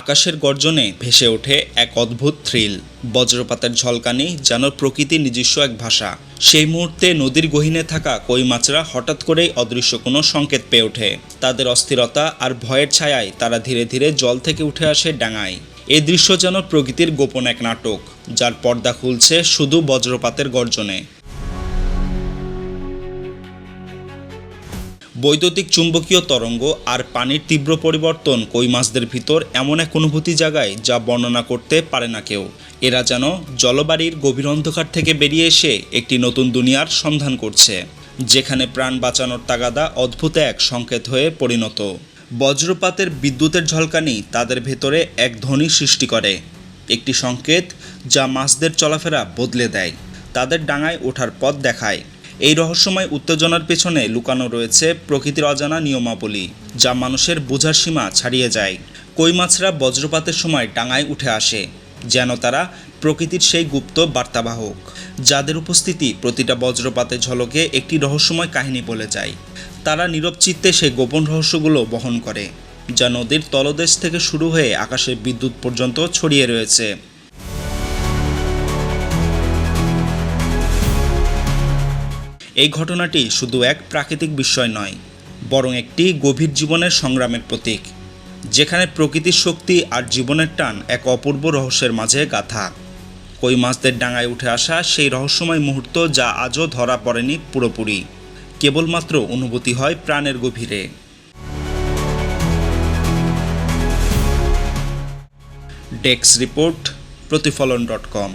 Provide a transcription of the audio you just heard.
আকাশের গর্জনে ভেসে ওঠে এক অদ্ভুত থ্রিল বজ্রপাতের ঝলকানি যেন প্রকৃতির নিজস্ব এক ভাষা। সেই মুহূর্তে নদীর গহীনে থাকা কই মাছরা হঠাৎ করেই অদৃশ্য কোনো সংকেত পেয়ে ওঠে। তাদের অস্থিরতা আর ভয়ের ছায়ায় তারা ধীরে ধীরে জল থেকে উঠে আসে ডাঙায়। এ দৃশ্য যেন প্রকৃতির গোপন এক নাটক, যার পর্দা খুলছে শুধু বজ্রপাতের গর্জনে। বৈদ্যুতিক চুম্বকীয় তরঙ্গ আর পানির তীব্র পরিবর্তন কই মাছদের ভিতর এমন এক অনুভূতি জাগায় যা বর্ণনা করতে পারে না কেউ। এরা যেন জলবাড়ির গভীর অন্ধকার থেকে বেরিয়ে এসে একটি নতুন দুনিয়ার সন্ধান করছে, যেখানে প্রাণ বাঁচানোর তাগাদা অদ্ভুত এক সংকেত হয়ে পরিণত। বজ্রপাতের বিদ্যুতের ঝলকানি তাদের ভেতরে এক ধ্বনি সৃষ্টি করে, একটি সংকেত যা মাছদের চলাফেরা বদলে দেয়। তাদের ডাঙায় ওঠার পথ দেখায়। এই রহস্যময় উত্তেজনার পেছনে লুকানো রয়েছে প্রকৃতির অজানা নিয়মাবলী, যা মানুষের বোঝার সীমা ছাড়িয়ে যায়। কই মাছরা বজ্রপাতের সময় ডাঙায় উঠে আসে, যেন তারা প্রকৃতির সেই গুপ্ত বার্তাবাহক, যাদের উপস্থিতি প্রতিটা বজ্রপাতের ঝলকে একটি রহস্যময় কাহিনী বলে যায়। তারা নীরব চিত্তে সেই গোপন রহস্যগুলো বহন করে, যা নদীর তলদেশ থেকে শুরু হয়ে আকাশের বিদ্যুৎ পর্যন্ত ছড়িয়ে রয়েছে। এই ঘটনাটি শুধু এক প্রাকৃতিক বিষয় নয়, বরং একটি গভীর জীবনের সংগ্রামের প্রতীক, যেখানে প্রকৃতির শক্তি আর জীবনের টান এক অপূর্ব রহস্যের মাঝে গাথা। কই মাছদের ডাঙায় উঠে আসা সেই রহস্যময় মুহূর্ত যা আজও ধরা পড়েনি পুরোপুরি, কেবলমাত্র অনুভূতি হয় প্রাণের গভীরে। ডেক্স রিপোর্ট, প্রতিফলন ডট কম।